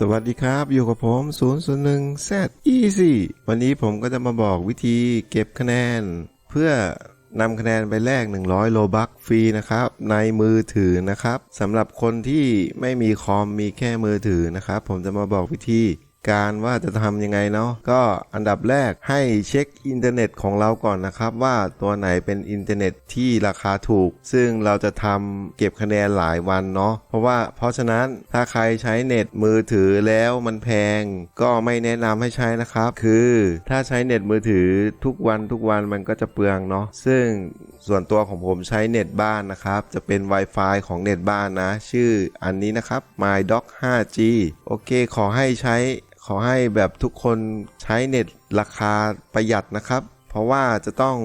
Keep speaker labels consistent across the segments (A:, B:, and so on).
A: สวัสดีครับ อยู่กับผม001 Z Easy วันนี้ผมก็จะมาบอกวิธีเก็บคะแนน เพื่อนำคะแนนไปแลก 100 โลบัคฟรีนะครับ ในมือถือนะครับสำหรับคนที่ไม่มีคอมมีแค่มือถือนะครับ ผมจะมาบอกวิธี การว่าจะทำยังไงเนาะก็อันดับแรกให้เช็คอินเทอร์เน็ตของเราก่อนนะครับ ว่าตัวไหนเป็นอินเทอร์เน็ตที่ราคาถูก ซึ่งเราจะทำเก็บคะแนนหลายวันเนาะเพราะว่าเพราะฉะนั้นถ้าใครใช้เน็ตมือถือแล้วมันแพง ก็ไม่แนะนำให้ใช้นะครับ คือถ้าใช้เน็ตมือถือทุกวันทุกวันมันก็จะเปลืองเนาะซึ่งส่วนตัวของผมใช้เน็ตบ้านนะครับ จะเป็น Wi-Fi ของเน็ตบ้านนะ ชื่ออันนี้นะครับ MyDoc 5G โอเค ขอให้ใช้ ขอให้แบบทุกคนใช้เน็ตราคาประหยัดนะครับ เพราะว่าจะต้อง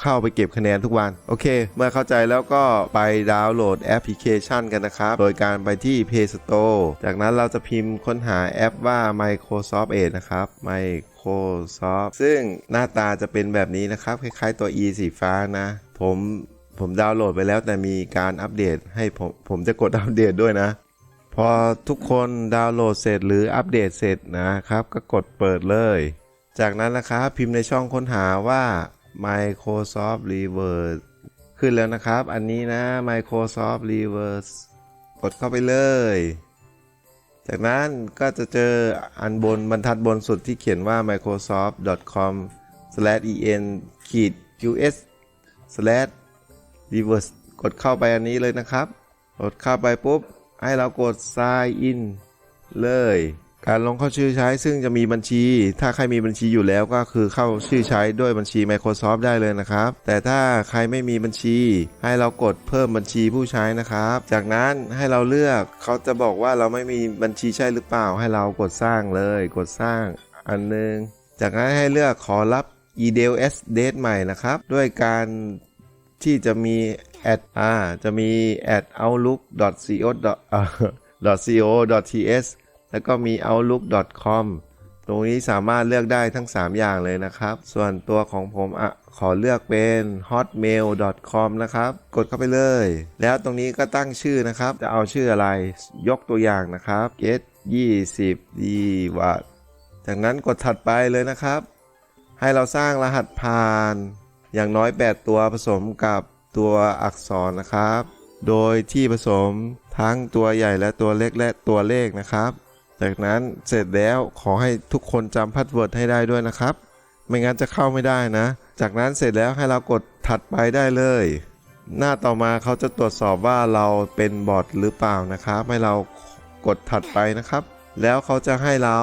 A: เข้าไปเก็บคะแนนทุกวัน โอเค เมื่อเข้าใจแล้วก็ไปดาวน์โหลดแอปพลิเคชันกันนะครับ โดยการไปที่ Play Store จากนั้นเราจะพิมพ์ค้นหาแอปว่า Microsoft Edge นะครับ Microsoft ซึ่งหน้าตาจะเป็นแบบนี้นะครับ คล้ายๆตัว E สีฟ้านะ ผมผมดาวน์โหลดไปแล้วแต่มีการอัปเดตให้ผมผมจะกดอัปเดตด้วยนะ พอทุกคนดาวน์โหลดเสร็จหรืออัปเดตเสร็จนะครับ ก็กดเปิดเลย จากนั้นนะครับพิมพ์ในช่องค้นหาว่า Microsoft Reverse ขึ้นแล้วนะครับ อันนี้นะ Microsoft Reverse กดเข้าไปเลย จากนั้นก็จะเจออันบนบรรทัดบนสุดที่เขียนว่า Microsoft.com/en-US/reverse กดเข้าไปอันนี้เลยนะครับ กดเข้าไปปุ๊บ ให้เรากด sign in เลย การลงเข้าชื่อใช้ซึ่งจะมีบัญชี ถ้าใครมีบัญชีอยู่แล้วก็คือเข้าชื่อใช้ด้วยบัญชี Microsoft ได้เลยนะครับ แต่ถ้าใครไม่มีบัญชี ให้เรากดเพิ่มบัญชีผู้ใช้นะครับ จากนั้นให้เราเลือกเขาจะบอกว่าเราไม่มีบัญชีใช่หรือเปล่า ให้เรากดสร้างเลย กดสร้างอันหนึง จากนั้นให้เลือกขอรับ e d e l s date ใหม่นะครับ ด้วยการ ที่จะมีแอดอ่าจะมี at outlook co co th แล้วก็มี outlook com ตรงนี้สามารถเลือกได้ทั้ง 3 อย่างเลยนะครับ ส่วนตัวของผมอะขอเลือกเป็น hotmail com นะครับ กดเข้าไปเลย แล้วตรงนี้ก็ตั้งชื่อนะครับ จะเอาชื่ออะไร ยกตัวอย่างนะครับ get 20 d วัตจากนั้นกดถัดไปเลยนะครับ ให้เราสร้างรหัสผ่าน อย่างน้อย 8 ตัวผสมกับตัวอักษรนะครับ โดยที่ผสมทั้งตัวใหญ่และตัวเล็กและตัวเลขนะครับ จากนั้นเสร็จแล้วขอให้ทุกคนจำพาสเวิร์ดให้ได้ด้วยนะครับ ไม่งั้นจะเข้าไม่ได้นะ จากนั้นเสร็จแล้วให้เรากดถัดไปได้เลย หน้าต่อมาเขาจะตรวจสอบว่าเราเป็นบอทหรือเปล่านะครับ ให้เรากดถัดไปนะครับ แล้วเขาจะให้เรา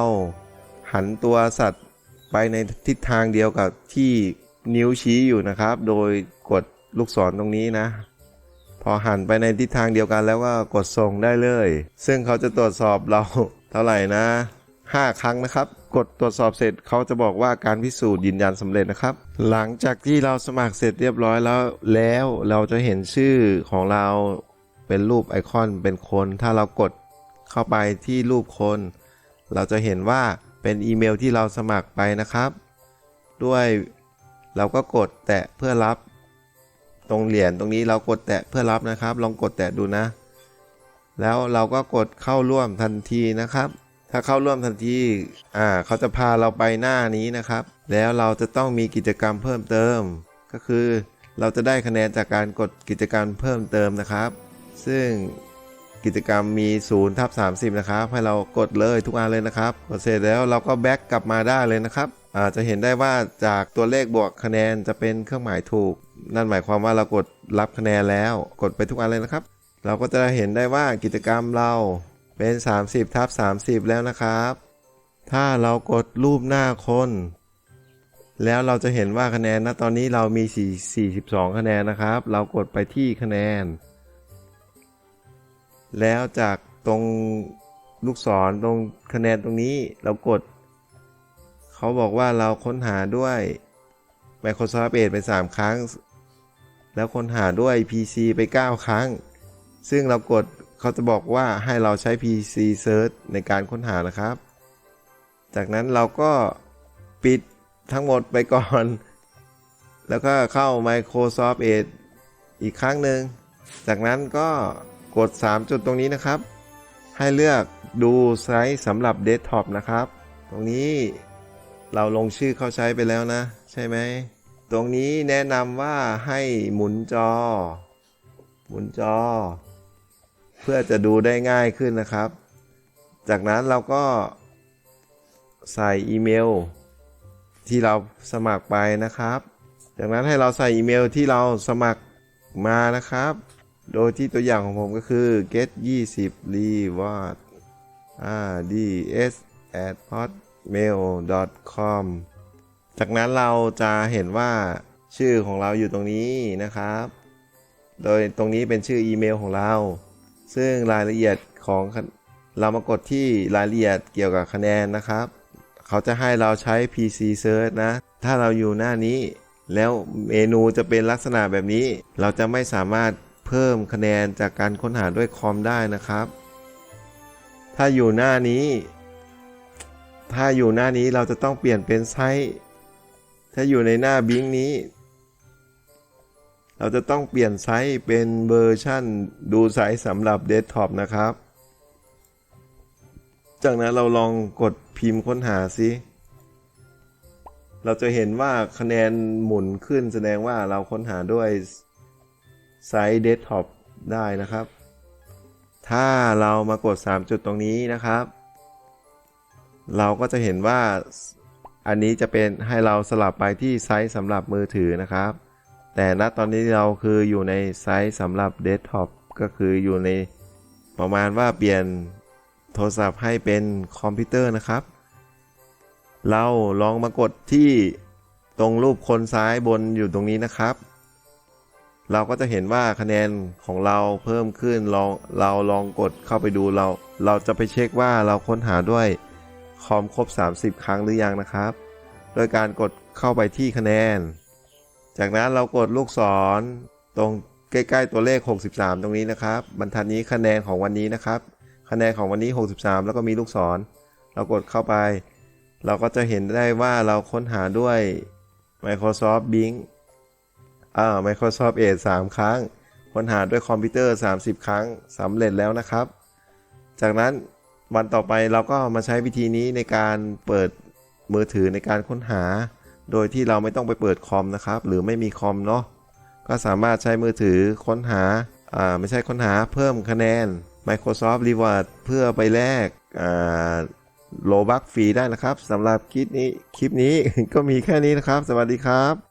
A: หันตัวสัตว์ไปในทิศทางเดียวกับที่ นิ้วชี้อยู่นะครับ โดยกดลูกศรตรงนี้นะ พอหันไปในทิศทางเดียวกันแล้วก็กดส่งได้เลย ซึ่งเขาจะตรวจสอบเราเท่าไหร่นะ 5 ครั้งนะครับ กดตรวจสอบเสร็จเขาจะบอกว่าการพิสูจน์ยืนยันสำเร็จนะครับ หลังจากที่เราสมัครเสร็จเรียบร้อยแล้ว แล้วเราจะเห็นชื่อของเราเป็นรูปไอคอนเป็นคน ถ้าเรากดเข้าไปที่รูปคน เราจะเห็นว่าเป็นอีเมลที่เราสมัครไปนะครับ ด้วย เราก็กดแตะเพื่อรับ ตรงเหรียญตรงนี้เรากดแตะเพื่อรับนะครับ ลองกดแตะดูนะ แล้วเราก็กดเข้าร่วมทันทีนะครับ ถ้าเข้าร่วมทันทีอ่าเขาจะพาเราไปหน้านี้นะครับ แล้วเราจะต้องมีกิจกรรมเพิ่มเติม ก็คือเราจะได้คะแนนจากการกดกิจกรรมเพิ่มเติมนะครับ ซึ่ง กิจกรรมมี0ทับ30 นะครับ ให้เรากดเลยทุกอันเลยนะครับกดเสร็จแล้วเราก็แบ็กกลับมาได้เลยนะครับอาจะเห็นได้ว่าจากตัวเลขบวกคะแนนจะเป็นเครื่องหมายถูก นั่นหมายความว่าเรากดรับคะแนนแล้วกดไปทุกอันเลยนะครับ เราก็จะเห็นได้ว่ากิจกรรมเราเป็น 30ทับ30 แล้วนะครับ ถ้าเรากดรูปหน้าคน แล้วเราจะเห็นว่าคะแนนณตอนนี้เรามี4 42 คะแนนนะครับ เรากดไปที่คะแนน แล้วจากตรงลูกศรตรงคะแนนตรงนี้เรากด เขาบอกว่าเราค้นหาด้วย Microsoft Edge ไป 3 ครั้ง แล้วค้นหาด้วย PC ไป 9 ครั้ง ซึ่งเรากดเขาจะบอกว่าให้เราใช้ PC Search ในการค้นหานะครับ จากนั้นเราก็ปิดทั้งหมดไปก่อน แล้วก็เข้า Microsoft Edge อีกครั้งหนึ่ง จากนั้นก็ กด 3 จุดตรงนี้นะครับ ให้เลือกดูไซส์สำหรับเดสก์ท็อปนะครับ ตรงนี้เราลงชื่อเข้าใช้ไปแล้วนะ ใช่ไหม ตรงนี้แนะนำว่าให้หมุนจอ หมุนจอ เพื่อจะดูได้ง่ายขึ้นนะครับ จากนั้นเราก็ใส่อีเมล ที่เราสมัครไปนะครับ จากนั้นให้เราใส่อีเมลที่เราสมัครมานะครับ โดยที่ตัวอย่างของผมก็คือ get 20 reward อ่า ds at hotmail com จากนั้นเราจะเห็นว่าชื่อของเราอยู่ตรงนี้นะครับ โดยตรงนี้เป็นชื่ออีเมลของเรา ซึ่งรายละเอียดของเรามากดที่รายละเอียดเกี่ยวกับคะแนนนะครับ เขาจะให้เราใช้ PC Search นะ ถ้าเราอยู่หน้านี้ แล้วเมนูจะเป็นลักษณะแบบนี้ เราจะไม่สามารถ เพิ่มคะแนนจากการค้นหาด้วยคอมได้นะครับ ถ้าอยู่หน้านี้ ถ้าอยู่หน้านี้เราจะต้องเปลี่ยนเป็นไซส์ถ้าอยู่ในหน้าบิงนี้ เราจะต้องเปลี่ยนไซส์เป็นเวอร์ชั่นดูไซส์สำหรับเดสก์ท็อปนะครับ จากนั้นเราลองกดพิมพ์ค้นหาซิเราจะเห็นว่าคะแนนหมุนขึ้นแสดงว่าเราค้นหาด้วย ไซส์เดสก์ท็อปได้นะครับ ถ้าเรามากด 3 จุดตรงนี้นะครับ เราก็จะเห็นว่าอันนี้จะเป็นให้เราสลับไปที่ไซส์สำหรับมือถือนะครับ แต่ณตอนนี้เราคืออยู่ในไซส์สำหรับเดสก์ท็อปก็คืออยู่ในประมาณว่าเปลี่ยนโทรศัพท์ให้เป็นคอมพิวเตอร์นะครับ เราลองมากดที่ตรงรูปคนซ้ายบนอยู่ตรงนี้นะครับ เราก็จะเห็นว่าคะแนนของเราเพิ่มขึ้นลองเราลองกดเข้าไปดูเรา เราจะไปเช็คว่าเราค้นหาด้วยคอมครบ 30 ครั้งหรือยังนะครับ โดยการกดเข้าไปที่คะแนน จากนั้นเรากดลูกศรตรงใกล้ๆตัวเลข 63 ตรงนี้นะครับ บรรทัดนี้คะแนนของวันนี้นะครับ คะแนนของวันนี้ 63 แล้วก็มีลูกศร เรากดเข้าไป เราก็จะเห็นได้ว่าเราค้นหาด้วย Microsoft Bing อ่า Microsoft Edge 3 ครั้ง ค้นหาด้วยคอมพิวเตอร์ 30 ครั้งสำเร็จแล้วนะครับ จากนั้นวันต่อไปเราก็มาใช้วิธีนี้ในการเปิดมือถือในการค้นหา โดยที่เราไม่ต้องไปเปิดคอมนะครับ หรือไม่มีคอมเนาะก็สามารถใช้มือถือค้นหาอ่าไม่ใช่ค้นหาเพิ่มคะแนน Microsoft Reward เพื่อไปแลกอ่าโลบักฟรีได้นะครับสำหรับคลิปนี้คลิปนี้ก็มีแค่นี้นะครับ สวัสดีครับ